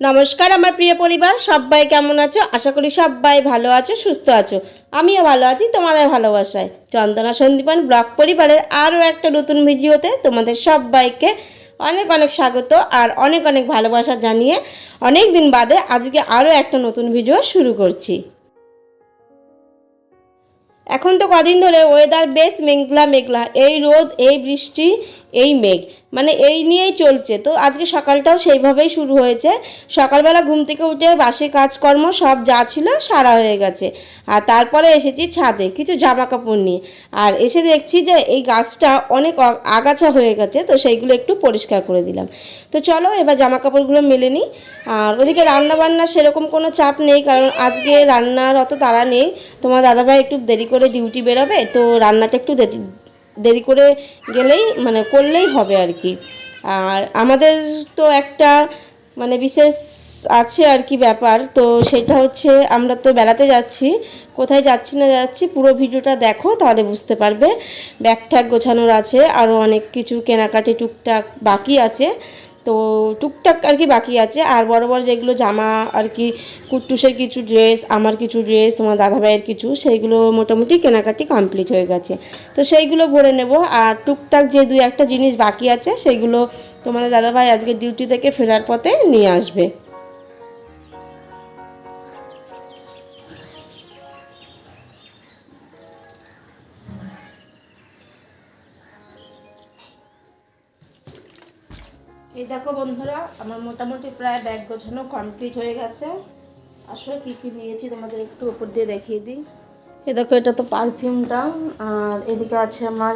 নমস্কার আমার প্রিয় পরিবার, সবাই কেমন আছো? আশা করি সবাই ভালো আছো, সুস্থ আছো। আমিও ভালো আছি, তোমাদের ভালোবাসায়। চন্দনা সন্দীপন ব্লক পরিবারের আরও একটা নতুন ভিডিওতে তোমাদের সবাইকে অনেক অনেক স্বাগত আর অনেক অনেক ভালোবাসা জানিয়ে অনেক দিন বাদে আজকে আরও একটা নতুন ভিডিও শুরু করছি। এখন তো কদিন ধরে ওয়েদার বেশ মেঘলা মেঘলা। এই রোদ, এই বৃষ্টি, এই মেঘ। মানে এই নিয়েই চলছে। তো আজকে সকালটাও সেইভাবেই শুরু হয়েছে। সকালবেলা ঘুম থেকে উঠে বাসি কাজকর্ম সব যা ছিল সারা হয়ে গেছে। আর তারপরে এসেছি ছাদে কিছু জামা কাপড় নিয়ে। আর এসে দেখছি যে এই গাছটা অনেক আগাছা হয়ে গেছে, তো সেইগুলো একটু পরিষ্কার করে দিলাম। তো চলো এবার জামা কাপড়গুলো মেলে নিই। আর ওদিকে রান্না বান্নার সেরকম কোনো চাপ নেই, কারণ আজকে রান্নার অত তাড়া নেই। তোমার দাদাভাই একটু দেরি করে ডিউটি বেরোবে, তো রান্নাটা একটু দেরি করে গেলেই মানে করলেই হবে আর কি। আর আমাদের তো একটা মানে বিশেষ আছে আর কি ব্যাপার, তো সেটা হচ্ছে আমরা তো বেড়াতে যাচ্ছি, কোথায় যাচ্ছি না যাচ্ছি, পুরো ভিডিওটা দেখো, তাহলে বুঝতে পারবে। ব্যাগ ট্যাগ গোছানোর আছে আরও অনেক কিছু কেনাকাটি টুকটাক বাকি আছে তো টুকটাক আর কি বাকি আছে। আর বড় বড় যেগুলো জামা আর কি, কুট্টুসের কিছু ড্রেস আমার কিছু ড্রেস তোমার দাদাভাইয়ের কিছু, সেইগুলো মোটামুটি কেনাকাটি কমপ্লিট হয়ে গেছে। তো সেইগুলো ভরে নেব। আর টুকটাক যে দুই একটা জিনিস বাকি আছে, সেইগুলো তোমাদের দাদাভাই আজকে ডিউটি থেকে ফেরার পথে নিয়ে আসবে। এই দেখো বন্ধুরা, আমার মোটামুটি প্রায় ব্যাগ গোছানো কমপ্লিট হয়ে গেছে। আসলে কী কী নিয়েছি তোমাদের একটু উপর দিয়ে দেখিয়ে দিই। এ দেখো, এটা তো পারফিউমটা, আর এদিকে আছে আমার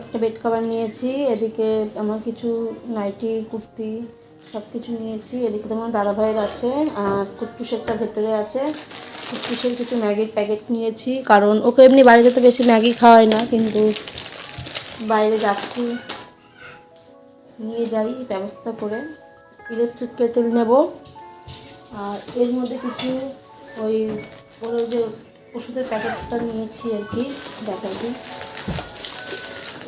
একটা বেড কভার নিয়েছি, এদিকে আমার কিছু নাইটি কুর্তি সব কিছু নিয়েছি, এদিকে তোমার দাদাভাইয়ের আছে, আর কুটকুসেরটা ভেতরে আছে। কুটকুসের কিছু ম্যাগির প্যাকেট নিয়েছি, কারণ ওকে এমনি বাড়িতে তো বেশি ম্যাগি খাওয়াই না, কিন্তু বাইরে যাচ্ছি। নিয়ে যাই, ব্যবস্থা করে। ইলেকট্রিক কেটেল নেব। আর এর মধ্যে কিছু ওই ওর যে ওষুধের প্যাকেটটা নিয়েছি আর কি, দেখাই।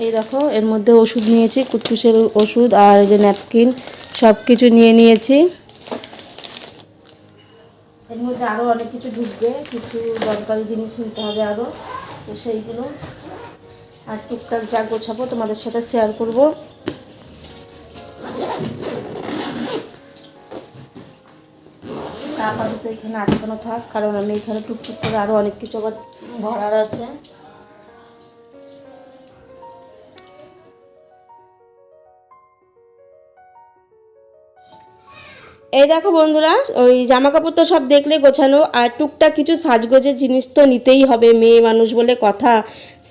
এই দেখো, এর মধ্যে ওষুধ নিয়েছি কুটকুসের ওষুধ আর যে ন্যাপকিন সব কিছু নিয়ে নিয়েছি। এর মধ্যে আরও অনেক কিছু ঢুকবে, কিছু দরকারি জিনিস নিতে হবে আরও তো সেইগুলো। আর টুকটাক যা গোছাবো তোমাদের সাথে শেয়ার করব। আপাতত এখানে আটকানো থাক, কারণ আমি এখানে টুকটুক করে আরও অনেক কিছু আবার ভরার আছে। এই দেখো বন্ধুরা, ওই জামা কাপড় তো সব দেখলে গোছানো, আর টুকটাক কিছু সাজগোজের জিনিস তো নিতেই হবে, মেয়ে মানুষ বলে কথা।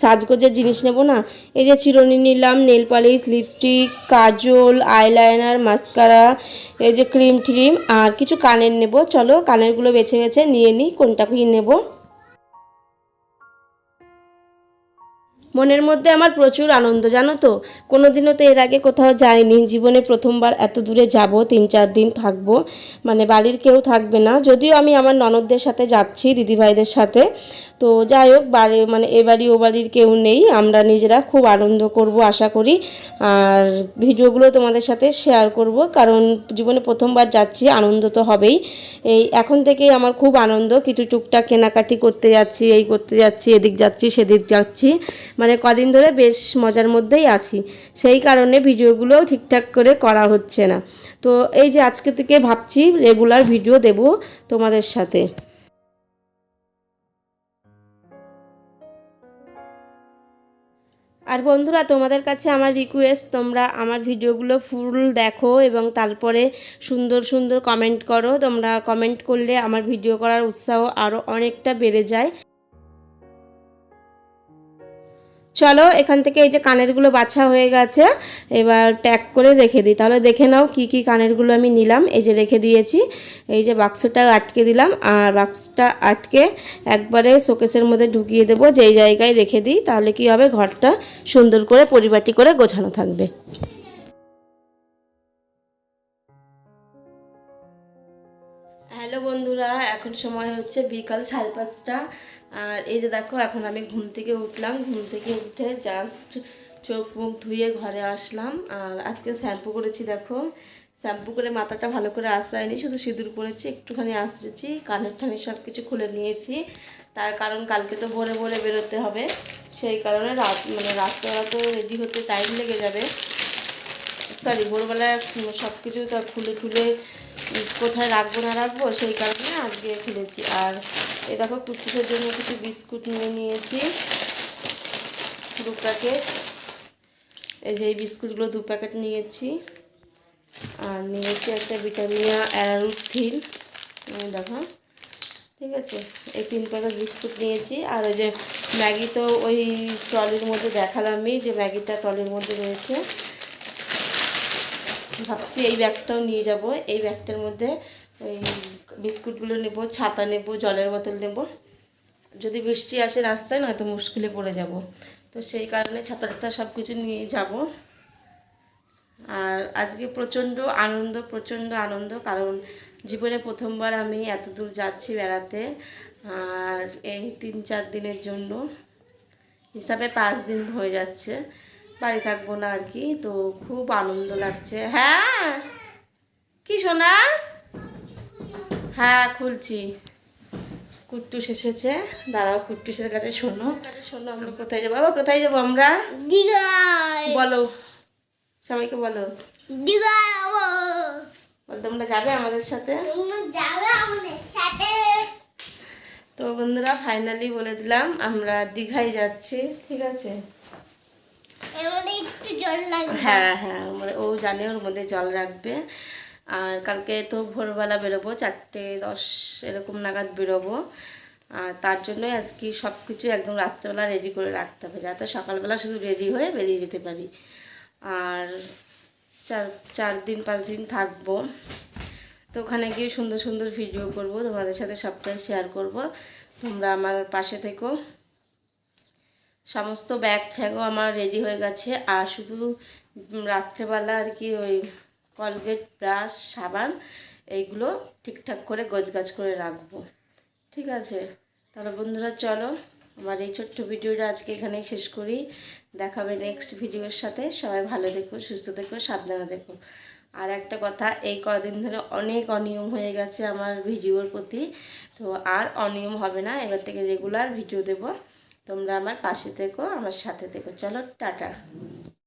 সাজগোজের জিনিস নেব না? এই যে চিরুনি নিলাম নেল পালিশ লিপস্টিক কাজল আইলাইনার মাস্কারা এই যে ক্রিম ট্রিম আর কিছু কানের নেব। চলো কানেরগুলো বেছে বেছে নিয়ে নিই কোনটা কি নেব? মনের মধ্যে আমার প্রচুর আনন্দ, জানো তো? কোনো দিনও তো এর আগে কোথাও যাইনি। জীবনে প্রথমবার এত দূরে যাব, তিন চার দিন থাকব। মানে বাড়ির কেউ থাকবে না। যদিও আমি আমার ননদদের সাথে যাচ্ছি, দিদিভাইদের সাথে। তো যাই হোক, বাড়ি মানে এ বাড়ি ও বাড়ির কেউ নেই। আমরা নিজেরা খুব আনন্দ করব, আশা করি। আর ভিডিওগুলো তোমাদের সাথে শেয়ার করব, কারণ জীবনে প্রথমবার যাচ্ছি, আনন্দ তো হবেই। এই এখন থেকেই আমার খুব আনন্দ, কিছু টুকটাক কেনাকাটি করতে যাচ্ছি, এই করতে যাচ্ছি, এদিক যাচ্ছি, সেদিক যাচ্ছি। মানে কদিন ধরে বেশ মজার মধ্যেই আছি। সেই কারণে ভিডিওগুলোও ঠিকঠাক করে করা হচ্ছে না। তো এই যে আজকে থেকে ভাবছি রেগুলার ভিডিও দেব তোমাদের সাথে। আর বন্ধুরা, তোমাদের কাছে আমার রিকোয়েস্ট তোমরা আমার ভিডিওগুলো ফুল দেখো এবং তারপরে সুন্দর সুন্দর কমেন্ট করো। তোমরা কমেন্ট করলে আমার ভিডিও করার উৎসাহ আরও অনেকটা বেড়ে যায়। চলো, এখান থেকে এই যে কানেরগুলো বাছা হয়ে গেছে, এবার ট্যাগ করে রেখে দিই। তাহলে দেখে নাও কি কি কানেরগুলো আমি নিলাম। এই যে রেখে দিয়েছি, এই যে বাক্সটা আটকে দিলাম, আর বাক্সটা আটকে একবারে শোকেসের মধ্যে ঢুকিয়ে দেবো, যেই জায়গায় রেখে দিই, তাহলে কি হবে? ঘরটা সুন্দর করে পরিপাটি করে গোছানো থাকবে। বন্ধুরা, এখন সময় হচ্ছে বিকাল সাড়ে পাঁচটা। আর এই যে দেখো, এখন আমি ঘুম থেকে উঠলাম। ঘুম থেকে উঠে জাস্ট চোখ মুখ ধুয়ে ঘরে আসলাম। আর আজকে শ্যাম্পু করেছি দেখো। শ্যাম্পু করে মাথাটা ভালো করে আশ্রয়নি, শুধু সিঁদুর পরেছি, একটুখানি আশ্রেছি, কানের ঠানের সব কিছু খুলে নিয়েছি। তার কারণ কালকে তো ভোরে ভোরে বেরোতে হবে। সেই কারণে রাত মানে রাত্রেবেলা তো রেডি হতে টাইম লেগে যাবে। সরি ভোরবেলা সব কিছু তো খুলে খুলে কোথায় রাখব, না রাখব, সেই কারণে আজকে খুলেছি আর এ দেখো কুটকুসের জন্য কিছু বিস্কুট নিয়ে নিয়েছি। দু প্যাকেট এই যে এই বিস্কুটগুলো দু প্যাকেট নিয়েছি। আর নিয়েছি একটা ভিটামিনা অ্যারুথিন। দেখো। ঠিক আছে, এই তিন প্যাকেট বিস্কুট নিয়েছি। আর ওই যে ম্যাগি তো ওই ট্রলির মধ্যে দেখালামই যে ম্যাগিটা ট্রলির মধ্যে রয়েছে। ভাবছি এই ব্যাগটাও নিয়ে যাব। এই ব্যাগটার মধ্যে ওই বিস্কুটগুলো নেব, ছাতা নেব, জলের বোতল নেব। যদি বৃষ্টি আসে রাস্তায়, নয়তো মুশকিলে পড়ে যাব। তো সেই কারণে ছাতা ছাতা সব কিছু নিয়ে যাব। আর আজকে প্রচণ্ড আনন্দ প্রচণ্ড আনন্দ, কারণ জীবনে প্রথমবার আমি এত দূর যাচ্ছি বেড়াতে, আর এই তিন চার দিনের জন্য। হিসাবে পাঁচ দিন হয়ে যাচ্ছে। বাড়ি থাকব না আর কি তো খুব আনন্দ লাগছে। হ্যাঁ? কি শোনা হ্যাঁ খুলছি। কুট্টুস এসেছে। দাঁড়াও কুট্টুসের কাছে শোনো। শোনো আমরা কোথায় যাব? বাবা কোথায় যাব আমরা? বলো। সবাইকে বলো। বল তোমরা যাবে আমাদের সাথে? তো বন্ধুরা ফাইনালি বলে দিলাম আমরা দীঘায় যাচ্ছি ঠিক আছে? জল হ্যাঁ হ্যাঁ মানে ও জানে ওর মধ্যে জল রাখবে। আর কালকে তো ভোরবেলা বেরোবো, চারটে দশ এরকম নাগাদ বেরোবো। আর তার জন্যই আজকে সব কিছু একদম রাত্রেবেলা রেডি করে রাখতে হবে, যাতে সকালবেলা শুধু রেডি হয়ে বেরিয়ে যেতে পারি। আর চার চার দিন, পাঁচ দিন থাকব। তো ওখানে গিয়ে সুন্দর সুন্দর ভিডিও করব, তোমাদের সাথে সবটাই শেয়ার করব। তোমরা আমার পাশে থেকো। সমস্ত ব্যাগ ঠ্যাগও আমার রেডি হয়ে গেছে। আর শুধু রাত্রেবেলা আর কি ওই কলগেট ব্রাশ সাবান, এইগুলো ঠিকঠাক করে গোছগাছ করে রাখব। ঠিক আছে? তাহলে বন্ধুরা চলো, আমার এই ছোট্ট ভিডিওটা আজকে এখানেই শেষ করি। দেখাবে নেক্সট ভিডিওর সাথে। সবাই ভালো থেকো, সুস্থ থেকো, সাবধানে থেকো। আর একটা কথা, এই কদিন ধরে অনেক অনিয়ম হয়ে গেছে আমার ভিডিওর প্রতি। তো আর অনিয়ম হবে না, এবার থেকে রেগুলার ভিডিও দেব। তোমরা আমার পাশে থেকো আমার সাথে থেকো। চলো টাটা।